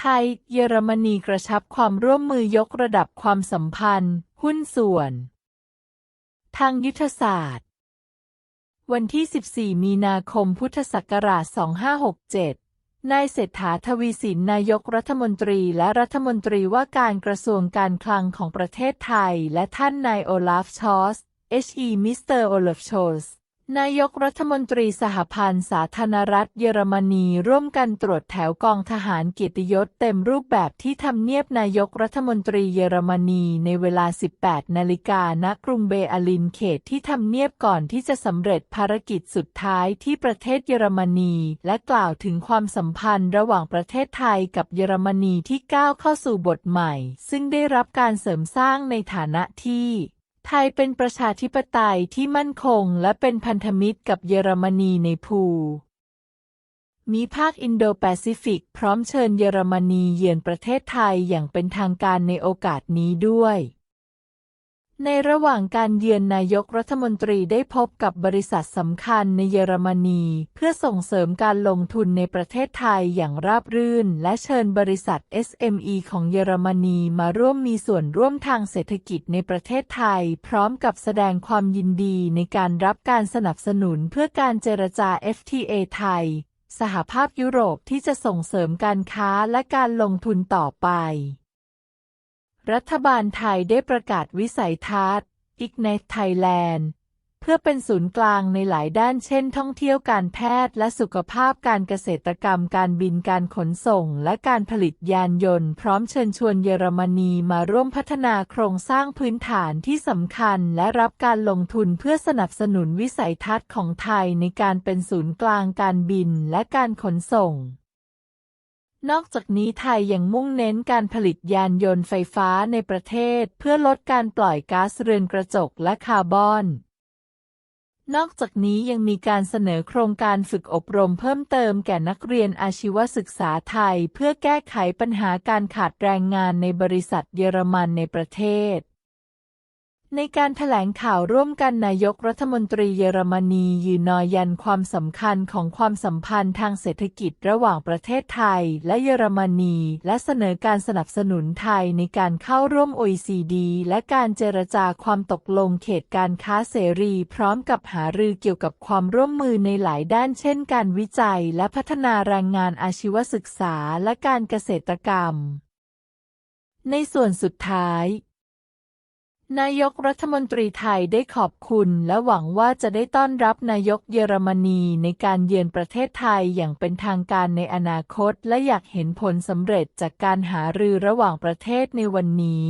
ไทย เยอรมนีกระชับความร่วมมือยกระดับความสัมพันธ์ หุ้นส่วน ทางยุทธศาสตร์ วันที่ 14 มีนาคมพุทธศักราช 2567 นายเศรษฐาทวีสินนายกรัฐมนตรีและรัฐมนตรีว่าการกระทรวงการคลังของประเทศไทย และท่านนายโอลาฟชอส H.E. มิสเตอร์โอลาฟชอส นายกรัฐมนตรีสหพันธ์สาธารณรัฐเยอรมนีร่วมกันตรวจแถวกองทหารเกียรติยศเต็มรูปแบบที่ทำเนียบนายกรัฐมนตรีเยอรมนีในเวลา 18 นาฬิกาณกรุงเบอลินเขตที่ทำเนียบก่อนที่จะสำเร็จภารกิจสุดท้ายที่ประเทศเยอรมนี และกล่าวถึงความสัมพันธ์ระหว่างประเทศไทยกับเยอรมนีที่ก้าวเข้าสู่บทใหม่ ซึ่งได้รับการเสริมสร้างในฐานะที่ ไทยเป็นประชาธิปไตยที่มั่นคงและเป็นพันธมิตรกับเยอรมนีในภูมีภาคอินโดแปซิฟิก พร้อมเชิญเยอรมนีเยือนประเทศไทยอย่างเป็นทางการในโอกาสนี้ด้วย ในระหว่างการเยือนนายกรัฐมนตรีได้พบกับบริษัทสำคัญในเยอรมนี เพื่อส่งเสริมการลงทุนในประเทศไทยอย่างราบรื่น และเชิญบริษัท SME ของเยอรมนีมาร่วมมีส่วนร่วมทางเศรษฐกิจในประเทศไทย พร้อมกับแสดงความยินดีในการรับการสนับสนุนเพื่อการเจรจา FTA ไทย สหภาพยุโรปที่จะส่งเสริมการค้าและการลงทุนต่อไป รัฐบาลไทยได้ประกาศวิสัยทัศน์ Ignite Thailand เพื่อเป็นศูนย์กลางในหลายด้านเช่น ท่องเที่ยวการแพทย์และสุขภาพการเกษตรกรรมการบินการขนส่งและการผลิตยานยนต์ พร้อมเชิญชวนเยอรมนีมาร่วมพัฒนาโครงสร้างพื้นฐานที่สำคัญและรับการลงทุนเพื่อสนับสนุนวิสัยทัศน์ของไทยในการเป็นศูนย์กลางการบินและการขนส่ง นอกจากนี้ไทยยังมุ่งเน้นการผลิตยานยนต์ไฟฟ้าในประเทศ เพื่อลดการปล่อยก๊าซเรือนกระจกและคาร์บอน นอกจากนี้ยังมีการเสนอโครงการฝึกอบรมเพิ่มเติมแก่นักเรียนอาชีวศึกษาไทย เพื่อแก้ไขปัญหาการขาดแรงงานในบริษัทเยอรมันในประเทศ ในการแถลงข่าวร่วมกันนายกรัฐมนตรีเยอรมนียืนนอยันความสำคัญของความสัมพันธ์ทางเศรษฐกิจระหว่างประเทศไทยและเยอรมนี และเสนอการสนับสนุนไทยในการเข้าร่วม OECD และการเจรจาความตกลงเขตการค้าเสรีพร้อมกับหารือเกี่ยวกับความร่วมมือในหลายด้านเช่น การวิจัยและพัฒนาแรงงานอาชีวศึกษาและการเกษตรกรรม ในส่วนสุดท้าย นายกรัฐมนตรีไทยได้ขอบคุณและหวังว่าจะได้ต้อนรับนายกเยอรมนีในการเยือนประเทศไทยอย่างเป็นทางการในอนาคต และอยากเห็นผลสำเร็จจากการหารือระหว่างประเทศในวันนี้